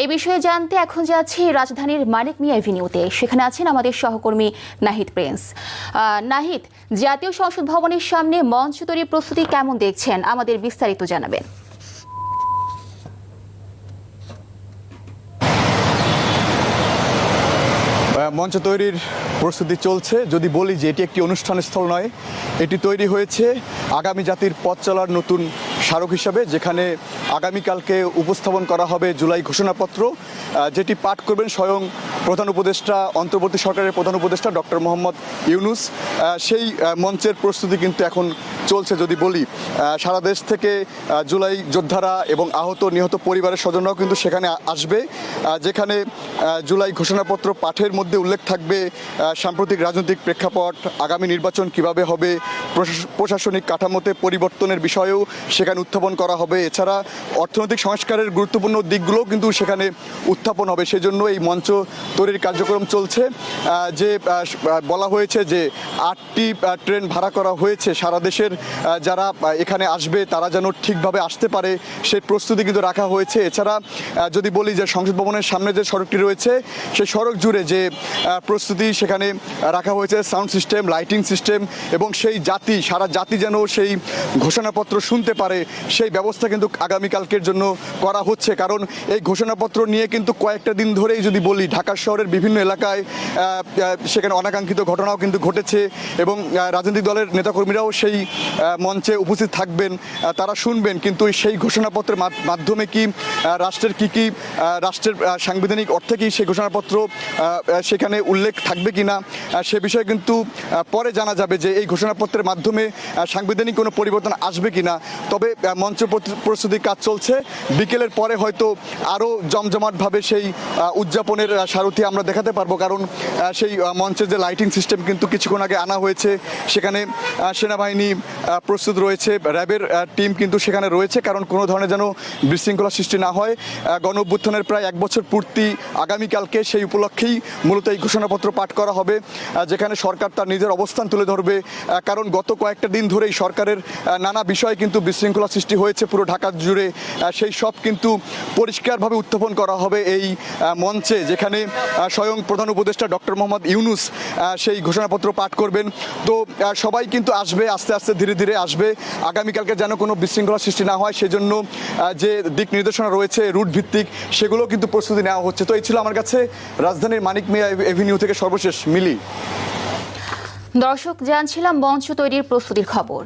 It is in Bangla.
এই বিষয়ে জানতে এখন যাচ্ছি রাজধানীর মানিক মিয়া এভিনিউতে। সেখানে আছেন আমাদের সহকর্মী নাহিদ প্রিন্স। নাহিদ, জাতীয় সংসদ ভবনের সামনে মঞ্চ তৈরির প্রস্তুতি কেমন দেখছেন? আমাদের বিস্তারিত জানাবেন। মঞ্চ তৈরির প্রস্তুতি চলছে। যদি বলি যে এটি একটি অনুষ্ঠান স্থল নয়, এটি তৈরি হয়েছে আগামী জাতির পথ চলার নতুন স্মারক হিসাবে, যেখানে আগামীকালকে উপস্থাপন করা হবে জুলাই ঘোষণাপত্র যেটি পাঠ করবেন স্বয়ং প্রধান উপদেষ্টা, অন্তর্বর্তী সরকারের প্রধান উপদেষ্টা ডক্টর মোহাম্মদ ইউনুস। সেই মঞ্চের প্রস্তুতি কিন্তু এখন চলছে যদি বলি সারা দেশ থেকে জুলাই যোদ্ধারা এবং আহত, নিহত পরিবারের স্বজনরাও কিন্তু সেখানে আসবে। যেখানে জুলাই ঘোষণাপত্র পাঠের মধ্যে উল্লেখ থাকবে সাম্প্রতিক রাজনৈতিক প্রেক্ষাপট, আগামী নির্বাচন কীভাবে হবে প্রশাস- প্রশাসনিক কাঠামোতে পরিবর্তনের বিষয়েও সেখানে উত্থাপন করা হবে। এছাড়া অর্থনৈতিক সংস্কারের গুরুত্বপূর্ণ দিকগুলোও কিন্তু সেখানে উত্থাপন হবে। সেজন্য এই মঞ্চ তৈরির কার্যক্রম চলছে। যে বলা হয়েছে যে, আটটি ট্রেন ভাড়া করা হয়েছে সারা দেশের। আহ, যারা এখানে আসবে তারা যেন ঠিকভাবে আসতে পারে সেই প্রস্তুতি কিন্তু রাখা হয়েছে। এছাড়া যদি বলি যে সংসদ ভবনের সামনে যে সড়কটি রয়েছে সেই সড়ক জুড়ে যে প্রস্তুতি সেখানে রাখা হয়েছে সাউন্ড সিস্টেম লাইটিং সিস্টেম এবং সেই জাতি সারা জাতি যেন সেই ঘোষণাপত্র শুনতে পারে সেই ব্যবস্থা কিন্তু আগামীকালকের জন্য করা হচ্ছে। কারণ এই ঘোষণাপত্র নিয়ে কিন্তু কয়েকটা দিন ধরেই যদি বলি ঢাকা শহরের বিভিন্ন এলাকায় সেখানে অনাকাঙ্ক্ষিত ঘটনাও কিন্তু ঘটেছে এবং রাজনৈতিক দলের নেতাকর্মীরাও সেই মঞ্চে উপস্থিত থাকবেন তারা শুনবেন কিন্তু সেই ঘোষণাপত্রের মাধ্যমে কি রাষ্ট্রের কি কি রাষ্ট্রের সাংবিধানিক অর্থে কি সেই ঘোষণাপত্র সেখানে উল্লেখ থাকবে কিনা আহ, সে বিষয়ে কিন্তু পরে জানা যাবে যে এই ঘোষণাপত্রের মাধ্যমে সাংবিধানিক কোনো পরিবর্তন আসবে কিনা। তবে আহ, মঞ্চ প্রস্তুতির কাজ চলছে। বিকেলের পরে হয়তো আরও জমজমাটভাবে সেই উদযাপনের সারথি আমরা দেখাতে পারব। কারণ সেই মঞ্চের যে লাইটিং সিস্টেম কিন্তু কিছুক্ষণ আগে আনা হয়েছে। সেখানে সেনাবাহিনী প্রস্তুত রয়েছে। র্যাবের টিম কিন্তু সেখানে রয়েছে, কারণ কোনো ধরনের যেন বিশৃঙ্খলা সৃষ্টি না হয়। গণ অভ্যুত্থানের প্রায় এক বছর পূর্তি আগামীকালকে সেই উপলক্ষেই মূলত এই ঘোষণাপত্র পাঠ করা হবে যেখানে সরকার তার নিজের অবস্থান তুলে ধরবে কারণ গত কয়েকটা দিন ধরেই সরকারের নানা বিষয়ে কিন্তু বিশৃঙ্খলা সৃষ্টি হয়েছে পুরো ঢাকা জুড়ে। সেই সব কিন্তু পরিষ্কারভাবে উত্থাপন করা হবে এই মঞ্চে, যেখানে স্বয়ং প্রধান উপদেষ্টা ডক্টর মোহাম্মদ ইউনুস সেই ঘোষণাপত্র পাঠ করবেন। তো সবাই কিন্তু আসবে আস্তে আস্তে ধীরে ধীরে ধীরে আসবে। আগামীকালকে যেন কোনো বিশৃঙ্খলা সৃষ্টি না হয়, সেজন্য যে দিক নির্দেশনা রয়েছে, রুট ভিত্তিক, সেগুলো কিন্তু প্রস্তুতি নেওয়া হচ্ছে। তো এই ছিল আমার কাছে রাজধানীর মানিক মিয়া এভিনিউ থেকে সর্বশেষ, মিলি। দর্শক, জানছিলাম মঞ্চ তৈরির প্রস্তুতির খবর।